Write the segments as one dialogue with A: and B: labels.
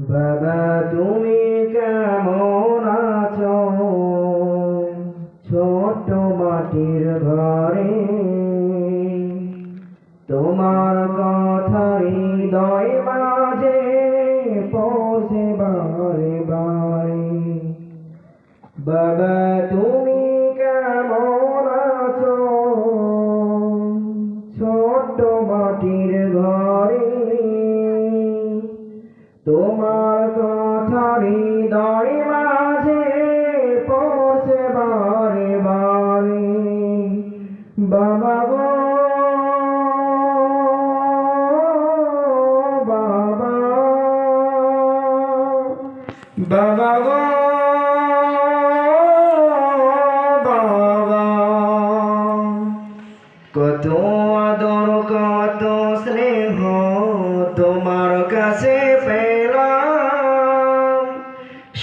A: বাবা তুমি কেমন আছো? ছোট মাটির ঘরে। তোমার কথা হৃদয় মাঝে পৌঁছে বারে বারে। বাবা তুমি কেমন আছো? ছোট মাটির কথা হৃদয় মাঝে পড়ছে বারে বারে। বাবা গো, বাবা। বাবা গো, বাবা। কত আদর, কত স্নেহ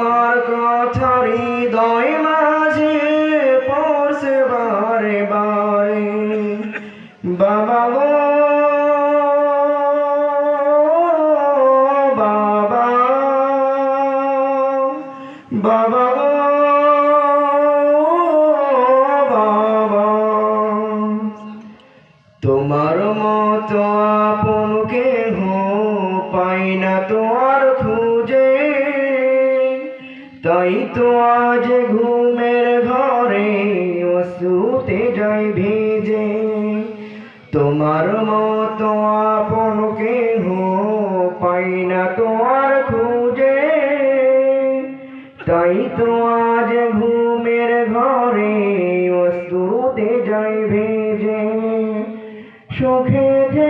A: তোমার কথা হৃদয় মাঝে পড়ছে বারে বারে। বাবা গো, বাবা। বাবা তোমার মতো আপন কেহ পাই না তোমার তাই তো আজ ঘুমের ঘরে অসুতে যাই ভেজে। তোমার মতো আপন কেহ পাই না তোমার খুঁজে। তাই তো আজ ঘুমের ঘরে অসুতে যাই ভেজে। সুখে থেকো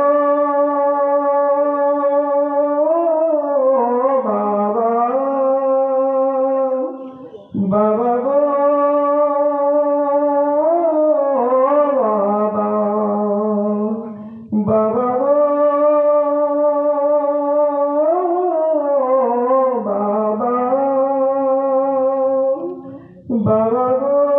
A: বাবা বাবা গো